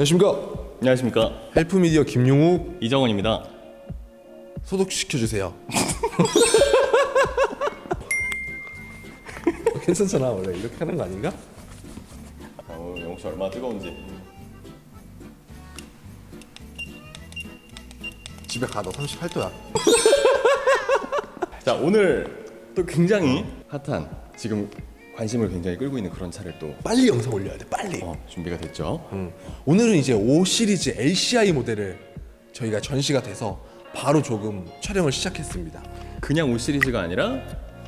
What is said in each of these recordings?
안녕하십니까 안녕하십니까 헬프미디어 김용욱 이정원입니다. 소독시켜주세요 괜찮잖아 원래 이렇게 하는 거 아닌가? 아, 오늘 영씨 얼마나 뜨거운지. 집에 가도 38도야 자 오늘 또 굉장히 핫한 지금 관심을 굉장히 끌고 있는 그런 차를 또 빨리 영상 올려야 돼 빨리 어, 준비가 됐죠. 음. 오늘은 이제 5 시리즈 LCI 모델을 저희가 전시가 돼서 바로 조금 촬영을 시작했습니다 그냥 5 시리즈가 아니라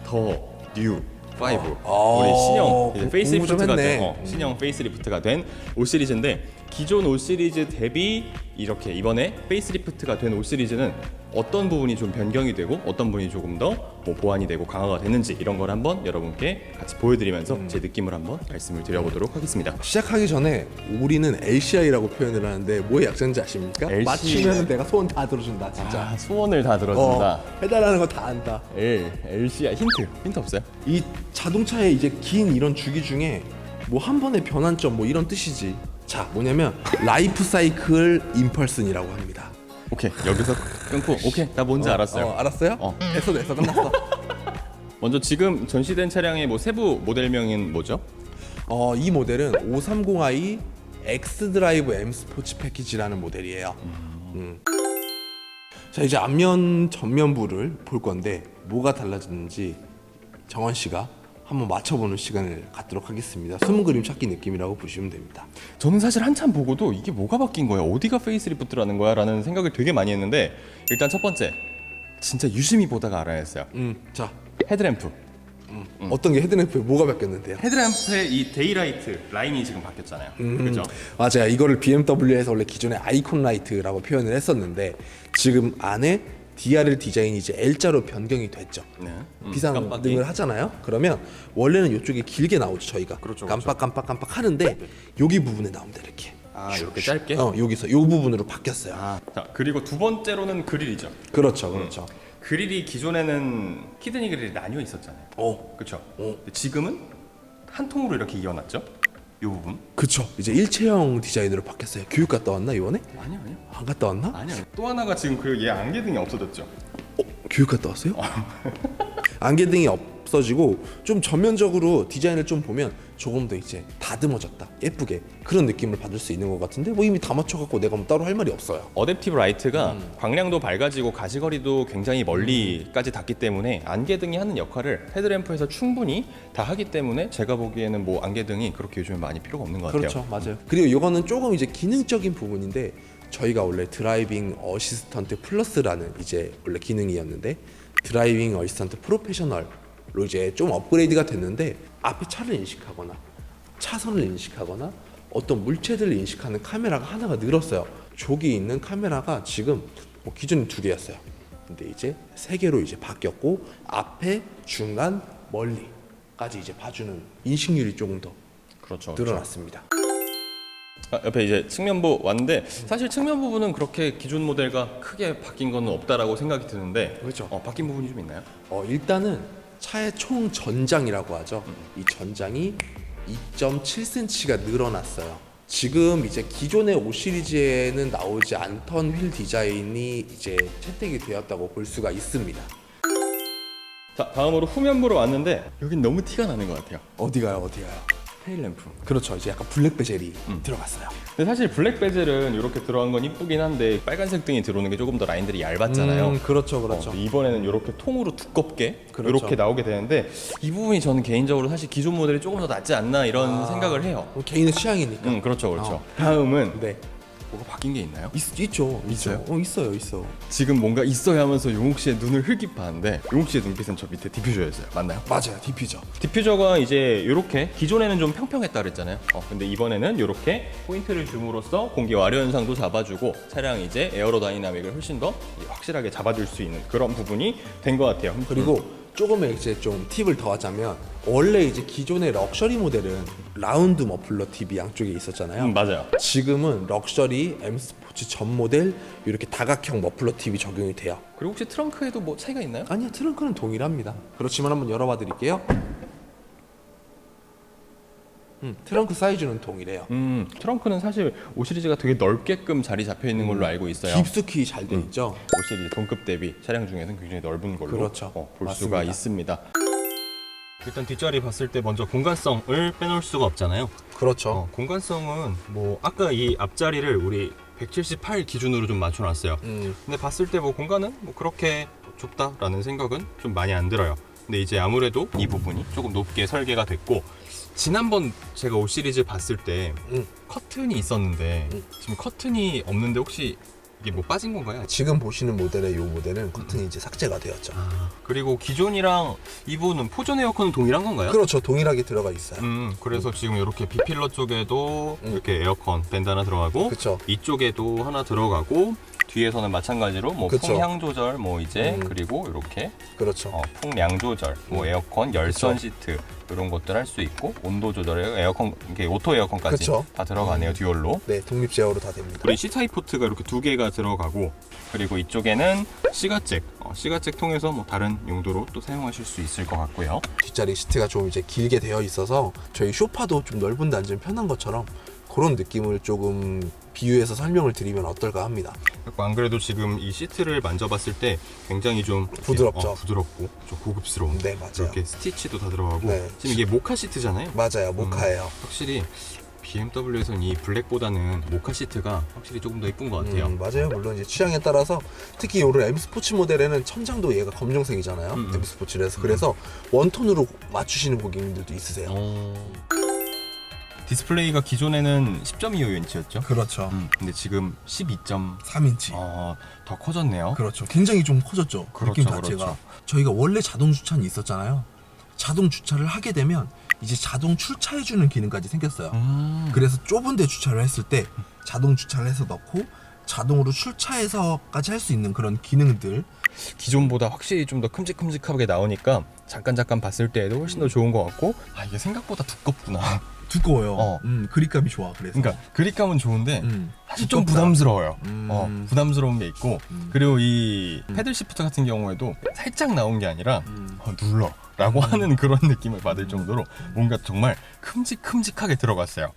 더 뉴 5 어. 우리 신형 공- 이제 페이스리프트가 좀된 했네. 어, 신형 페이스리프트가 된5 시리즈인데 기존 5 시리즈 대비 이렇게 이번에 페이스리프트가 된5 시리즈는 어떤 부분이 좀 변경이 되고 어떤 부분이 조금 더 뭐 보완이 되고 강화가 됐는지 이런 걸 한번 여러분께 같이 보여드리면서 음. 제 느낌을 한번 말씀을 드려보도록 하겠습니다. 시작하기 전에 우리는 LCI라고 표현을 하는데 뭐의 약자인지 아십니까? LCI. 맞추면 내가 소원 다 들어준다 진짜 아, 소원을 다 들어준다. 어, 해달라는 거 다 안다 L, LCI 힌트 힌트 없어요? 이 자동차의 이제 긴 이런 주기 중에 뭐 한 번의 변환점 뭐 이런 뜻이지. 자 뭐냐면 라이프 사이클 임펄슨이라고 합니다. 오케이 여기서 끊고 오케이 나 뭔지 알았어요. 어, 알았어요? 어. 됐어 됐어 끝났어. 먼저 지금 전시된 차량의 뭐 세부 모델명은 뭐죠? 어, 이 모델은 530i X 드라이브 M 스포츠 패키지라는 모델이에요. 음. 자 이제 앞면 전면부를 볼 건데 뭐가 달라졌는지 정원 씨가 한번 맞춰보는 시간을 갖도록 하겠습니다. 숨은 그림 찾기 느낌이라고 보시면 됩니다. 저는 사실 한참 보고도 이게 뭐가 바뀐 거야 어디가 페이스리프트라는 거야 라는 생각을 되게 많이 했는데 일단 첫 번째 진짜 유심히 보다가 알아야 했어요 음, 자 헤드램프 어떤 게 헤드램프에 뭐가 바뀌었는데요? 헤드램프의 이 데이라이트 라인이 지금 바뀌었잖아요 그죠? 맞아요. 이거를 BMW에서 원래 기존에 아이콘 라이트라고 표현을 했었는데 지금 안에 DRL 디자인이 이제 L자로 변경이 됐죠. 네. 음, 비상등을 깜빡이. 하잖아요. 그러면 원래는 이쪽에 길게 나오죠 저희가 그렇죠, 깜빡 깜빡 깜빡 하는데 여기 부분에 나옵니다 이렇게. 아 이렇게 짧게? 어 여기서 요 부분으로 바뀌었어요. 아, 자 그리고 두 번째로는 그릴이죠 그렇죠, 그렇죠. 그릴이 기존에는 키드니 그릴이 나뉘어 있었잖아요 어, 그렇죠 어. 지금은 한 통으로 이렇게 이어놨죠 이 부분 그쵸. 이제 일체형 디자인으로 바뀌었어요. 교육 갔다 왔나 이번에? 아니요 아니요 안 갔다 왔나? 아니요 또 하나가 지금 그 얘 안개등이 없어졌죠 어, 교육 갔다 왔어요? 안개등이 없어지고 좀 전면적으로 디자인을 좀 보면 조금 더 이제 다듬어졌다 예쁘게 그런 느낌을 받을 수 있는 것 같은데 뭐 이미 다 맞춰갖고 내가 뭐 따로 할 말이 없어요. 어댑티브 라이트가 광량도 밝아지고 가시거리도 굉장히 멀리까지 닿기 때문에 안개등이 하는 역할을 헤드램프에서 충분히 다 하기 때문에 제가 보기에는 뭐 안개등이 그렇게 요즘에 많이 필요가 없는 것 같아요. 그렇죠. 맞아요. 그리고 이거는 조금 이제 기능적인 부분인데 저희가 원래 드라이빙 어시스턴트 플러스라는 이제 원래 기능이었는데 드라이빙 어시스턴트 프로페셔널로 이제 좀 업그레이드가 됐는데 앞에 차를 인식하거나 차선을 인식하거나 어떤 물체들을 인식하는 카메라가 하나가 늘었어요 저기 있는 카메라가 지금 뭐 기존에 두 개였어요 근데 이제 세 개로 이제 바뀌었고 앞에 중간 멀리까지 이제 봐주는 인식률이 조금 더 그렇죠. 늘어났습니다. 아, 옆에 이제 측면부 왔는데 사실 측면 부분은 그렇게 기존 모델과 크게 바뀐 건 없다라고 생각이 드는데 그렇죠. 어, 바뀐 부분이 좀 있나요? 어, 일단은 차의 총 전장이라고 하죠. 이 전장이 2.7cm가 늘어났어요. 지금 이제 기존의 5 시리즈에는 나오지 않던 휠 디자인이 이제 채택이 되었다고 볼 수가 있습니다. 자 다음으로 후면부로 왔는데 여긴 너무 티가 나는 것 같아요. 어디 가요? 어디 가요? 테일 램프. 그렇죠. 이제 약간 블랙 베젤이 들어갔어요. 근데 사실 블랙 베젤은 이렇게 들어간 건 이쁘긴 한데 빨간색 등이 들어오는 게 조금 더 라인들이 얇았잖아요. 음, 그렇죠, 그렇죠. 어, 이번에는 이렇게 통으로 두껍게 그렇죠. 이렇게 나오게 되는데 이 부분이 저는 개인적으로 사실 기존 모델이 조금 더 낫지 않나 이런 생각을 해요. 뭐 개인의 취향이니까. 음 그렇죠 그렇죠. 어. 다음은 네. 뭐가 바뀐 게 있나요? 있, 있죠. 있어요? 어, 있어요, 있어. 지금 뭔가 있어야 하면서 용욱 씨의 눈을 흡입하는데 용욱 씨의 눈빛은 저 밑에 디퓨저였어요. 맞나요? 맞아요, 디퓨저. 디퓨저가 이제 이렇게 기존에는 좀 평평했다 그랬잖아요. 어, 근데 이번에는 이렇게 포인트를 줌으로써 공기 와류 현상도 잡아주고 차량 이제 에어로 다이나믹을 훨씬 더 확실하게 잡아줄 수 있는 그런 부분이 된 것 같아요. 그리고 조금 이제 좀 팁을 더 하자면 원래 이제 기존의 럭셔리 모델은 라운드 머플러 팁이 양쪽에 있었잖아요. 음, 맞아요. 지금은 럭셔리 M 스포츠 전 모델 이렇게 다각형 머플러 팁이 적용이 돼요. 그리고 혹시 트렁크에도 뭐 차이가 있나요? 아니요 트렁크는 동일합니다. 그렇지만 한번 열어봐 드릴게요. 음, 트렁크 사이즈는 동일해요. 음, 트렁크는 사실 5 시리즈가 되게 넓게끔 자리 잡혀 있는 걸로 알고 있어요. 깊숙이 잘 돼 있죠. 5 시리즈 동급 대비 차량 중에서는 굉장히 넓은 걸로 그렇죠. 어, 볼 맞습니다. 수가 있습니다. 일단 뒷자리 봤을 때 먼저 공간성을 빼놓을 수가 없잖아요. 그렇죠. 어, 공간성은 뭐 아까 이 앞자리를 우리 178 기준으로 좀 맞춰놨어요. 음, 근데 봤을 때 뭐 공간은 뭐 그렇게 좁다라는 생각은 좀 많이 안 들어요. 근데 이제 아무래도 이 부분이 조금 높게 설계가 됐고 지난번 제가 5 시리즈 봤을 때 음. 커튼이 있었는데 음. 지금 커튼이 없는데 혹시 이게 뭐 빠진 건가요? 지금 보시는 모델의 이 모델은 커튼이 이제 삭제가 되었죠. 그리고 기존이랑 이분은 포전 에어컨은 동일한 건가요? 그렇죠. 동일하게 들어가 있어요. 음, 그래서 지금 이렇게 비필러 쪽에도 음. 이렇게 에어컨 밴드 하나 들어가고 그렇죠. 이쪽에도 하나 들어가고 뒤에서는 마찬가지로 뭐 그쵸. 풍향 조절 뭐 이제 음. 그리고 이렇게 그렇죠. 어, 풍량 조절, 뭐 음. 에어컨 열선 그쵸. 시트 이런 것들 할 수 있고 온도 조절에 에어컨 이게 오토 에어컨까지 그쵸. 다 들어가네요 듀얼로. 네, 독립 제어로 다 됩니다. 우리 C 타입 포트가 이렇게 두 개가 들어가고 그리고 이쪽에는 시가잭, 어, 시가잭 통해서 뭐 다른 용도로 또 사용하실 수 있을 것 같고요. 뒷자리 시트가 좀 이제 길게 되어 있어서 저희 쇼파도 좀 넓은 데 앉으면 편한 것처럼 그런 느낌을 조금 비유해서 설명을 드리면 어떨까 합니다. 안 그래도 지금 이 시트를 만져봤을 때 굉장히 좀 부드럽죠. 어, 부드럽고 좀 고급스러운. 네, 맞아요. 이렇게 스티치도 다 들어가고 네. 지금 이게 모카 시트잖아요. 맞아요. 모카예요. 확실히 BMW에서는 이 블랙보다는 모카 시트가 확실히 조금 더 이쁜 것 같아요. 음, 맞아요. 물론 이제 취향에 따라서 특히 요런 M 스포츠 모델에는 천장도 얘가 검정색이잖아요. 음, 음. M 스포츠라서 그래서 원톤으로 맞추시는 고객님들도 있으세요. 어. 디스플레이가 기존에는 10.25 인치였죠. 그렇죠. 음, 근데 지금 12점 3인치. 어, 더 커졌네요. 그렇죠. 굉장히 좀 커졌죠. 그렇죠, 느낌 자체가. 그렇죠. 저희가 원래 자동 주차는 있었잖아요. 자동 주차를 하게 되면 이제 자동 출차해주는 기능까지 생겼어요. 음. 그래서 좁은 데 주차를 했을 때 자동 주차를 해서 넣고 자동으로 출차해서까지 할 수 있는 그런 기능들 기존보다 확실히 좀 더 큼직큼직하게 나오니까 잠깐 잠깐 봤을 때에도 훨씬 더 좋은 것 같고 아 이게 생각보다 두껍구나. 두꺼워요. 어. 음, 그립감이 좋아. 그래서. 그러니까 그립감은 좋은데 음, 사실 좀 두껍다. 부담스러워요. 음. 어, 부담스러운 게 있고 음. 그리고 이 패들 시프트 같은 경우에도 살짝 나온 게 아니라 음. 어, 눌러라고 하는 그런 느낌을 받을 정도로 뭔가 정말 큼직큼직하게 들어갔어요.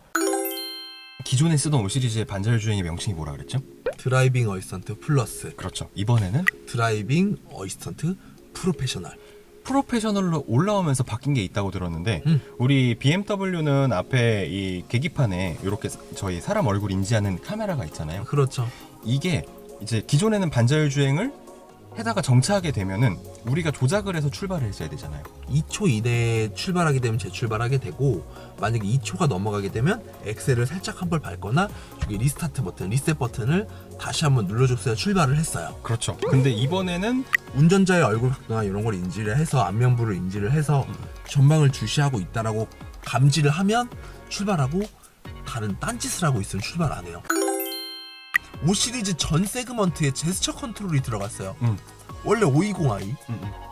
기존에 쓰던 5 시리즈의 반자율 주행의 명칭이 뭐라 그랬죠? 드라이빙 어시스턴트 플러스 그렇죠. 이번에는 드라이빙 어시스턴트 프로페셔널. 프로페셔널로 올라오면서 바뀐 게 있다고 들었는데 음. 우리 BMW는 앞에 이 계기판에 이렇게 저희 사람 얼굴 인지하는 카메라가 있잖아요. 그렇죠. 이게 이제 기존에는 반자율 주행을 해다가 정차하게 되면은 우리가 조작을 해서 출발을 했어야 되잖아요. 2초 이내에 출발하게 되면 재출발하게 되고 만약에 2초가 넘어가게 되면 엑셀을 살짝 한 번 밟거나 저기 리스타트 버튼, 리셋 버튼을 다시 한번 눌러줬어야 출발을 했어요. 그렇죠. 근데 이번에는 운전자의 얼굴 각도나 이런 걸 인지를 해서 안면부를 인지를 해서 전방을 주시하고 있다라고 감지를 하면 출발하고 다른 딴짓을 하고 있으면 출발 안 해요. 5 시리즈 전 세그먼트에 제스처 컨트롤이 들어갔어요. 음. 원래 520i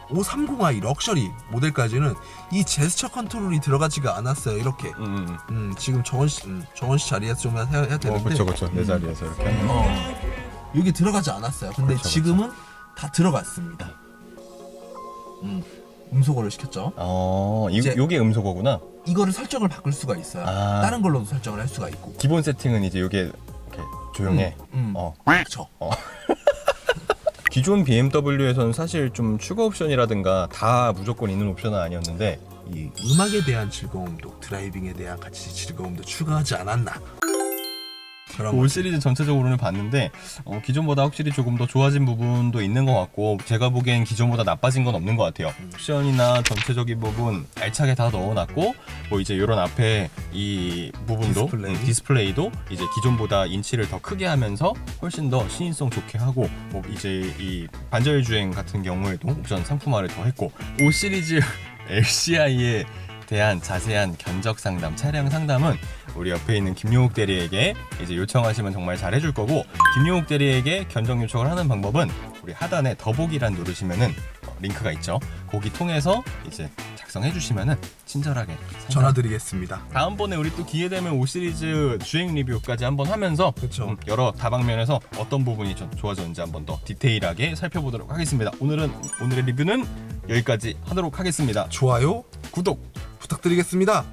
530i 럭셔리 모델까지는 이 제스처 컨트롤이 들어가지가 않았어요. 이렇게. 음, 음, 음. 음, 지금 정원 씨, 음, 정원 씨 자리에서 좀 해야, 해야 되는데. 어, 그렇죠, 그렇죠. 내 자리에서 이렇게. 하면. 어, 여기 들어가지 않았어요. 근데 그렇죠, 지금은 다 들어갔습니다. 음, 음소거를 시켰죠. 어, 이, 이제- 요게 음소거구나. 이거를 설정을 바꿀 수가 있어요. 아. 다른 걸로도 설정을 할 수가 있고. 기본 세팅은 이제 요게 조용해. 음, 어. 그렇죠. 기존 BMW에서는 사실 좀 추가 옵션이라든가 다 무조건 있는 옵션은 아니었는데 이 음악에 대한 즐거움도 드라이빙에 대한 같이 즐거움도 추가하지 않았나. 그런 5 시리즈 전체적으로는 봤는데 어, 기존보다 확실히 조금 더 좋아진 부분도 있는 것 같고 제가 보기엔 기존보다 나빠진 건 없는 것 같아요. 옵션이나 전체적인 부분 알차게 다 넣어놨고 뭐 이제 이런 앞에 이 부분도 디스플레이. 음, 디스플레이도 이제 기존보다 인치를 더 크게 하면서 훨씬 더 시인성 좋게 하고 뭐 이제 이 반절 주행 같은 경우에도 옵션 상품화를 더 했고 5 시리즈 LCI에 대한 자세한 견적 상담, 차량 상담은 우리 옆에 있는 김용욱 대리에게 이제 요청하시면 정말 잘 해줄 거고 김용욱 대리에게 견적 요청을 하는 방법은 우리 하단에 더보기란 누르시면은 어, 링크가 있죠. 거기 통해서 이제 작성해 주시면은 친절하게 상담. 전화드리겠습니다. 다음번에 우리 또 기회 되면 5 시리즈 주행 리뷰까지 한번 하면서 그쵸. 음, 여러 다방면에서 어떤 부분이 좀 좋아졌는지 한번 더 디테일하게 살펴보도록 하겠습니다. 오늘은 오늘의 리뷰는 여기까지 하도록 하겠습니다. 좋아요 구독 부탁드리겠습니다.